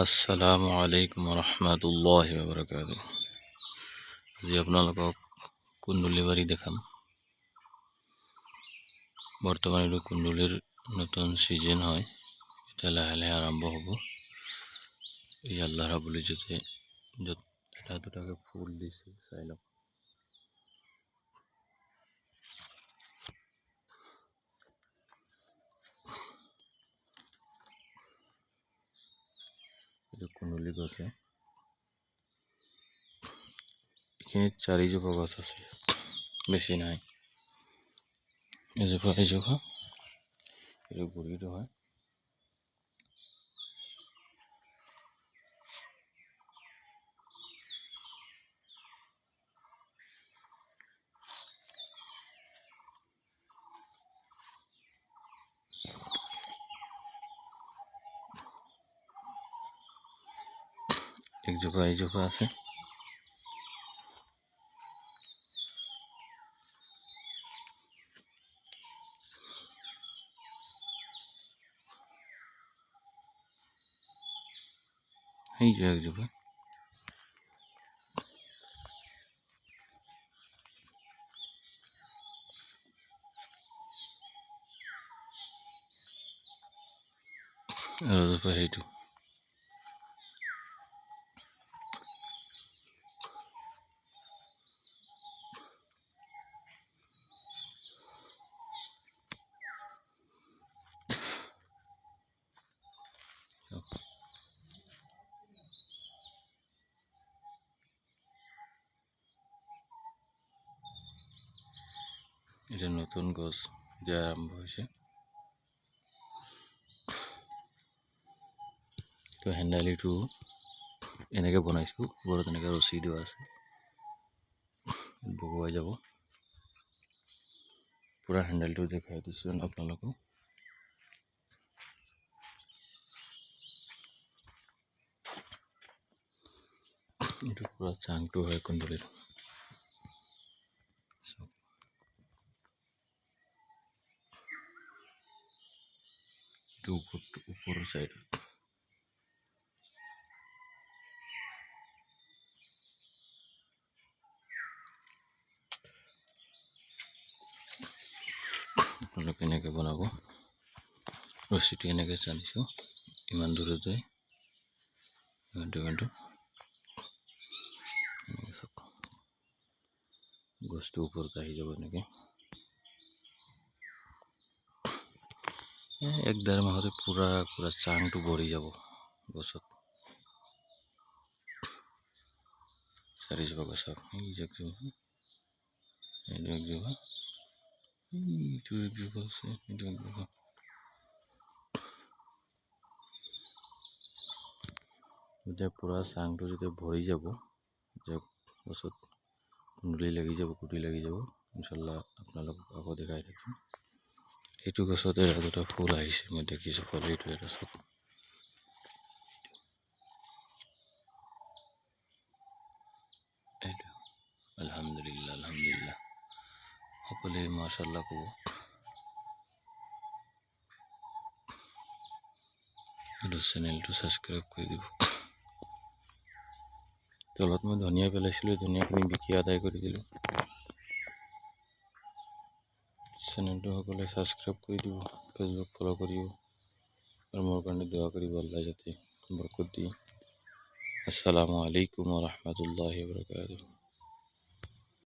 আসসালামু আলাইকুম রহমতুল্লাহ বরকাত আজি আপোনালোকক কুন্দুলি বাৰী দেখাম। বৰ্তমান এইটো কুণ্ডলীৰ নতুন ছিজন হয়। এতিয়া লাহে লাহে আৰম্ভ হ'ব। এই আল্লাহ ৰাবুলি যাতে য'ত এটা দুটাকৈ ফুল দিছে চাই লওক এইটো কুন্দুলি গছে এইখিনিত চাৰিজোপা গছ আছে বেছি নাই এজোপা এজোপা এটা গুৰিটো হয়। একজোপা এইজোপা আছে। এই যে একজোপা আৰু এজোপা সেইটো এটা নতুন গছ এতিয়া আৰম্ভ হৈছে তো হেন্দালিটো এনেকৈ বনাইছোঁ, ওপৰত এনেকৈ ৰছী দিয়া আছে। বহুৱাই যাব। পূৰা হেণ্ডেলটো দেখাই দিছোঁ আপোনালোকক। এইটো পূৰা চাংটো হয় কুন্দুলিটো চাওক এইটো ওপৰটো ওপৰৰ চাইডত আপোনালোকে এনেকৈ বনাব? ৰছীটো এনেকৈ টানিছোঁ ইমান দূৰত যায় ইমানটো ইমানটো গছটো ওপৰত আহি যাব এনেকৈ এক ডেৰ মাহতে পূৰা পূৰা চাংটো ভৰি যাব গছত চাৰিজোপা গছক এই যে একজোপা এইটো একজোপা এইটো একজোপা আছে এইটো একজোপা যেতিয়া পূৰা চাংটো যেতিয়া ভৰি যাব, যে গছত কুন্দুলি লাগি যাব, কুটি লাগি যাব, ইনশাল্লাহ আপোনালোকক আকৌ দেখাই থাকিম। এইটো গছতে দুটা ফুল আহিছে মই দেখিছোঁ ফল এইটো এটা এইটো আলহামদুলিল্লাহ আলহামদুলিল্লাহ। সকলোৱে মাৰ্চাল্লাহ ক'ব এইটো চেনেলটো ছাবস্ক্ৰাইব কৰি দিব। তলত মই ধনিয়া পেলাইছিলোঁ ধনিয়াখিনি বিকি আদায় কৰি দিলোঁ চেনেলটো সকলোৱে ছাবস্ক্ৰাইব কৰি দিব ফেচবুক ফ'ল' কৰিব আৰু মোৰ কাৰণে দোৱা কৰিব আল্লাহ যাতে বৰকত দিয়ে আসসালামু আলাইকুম রহমতুল্লাহ বরকাত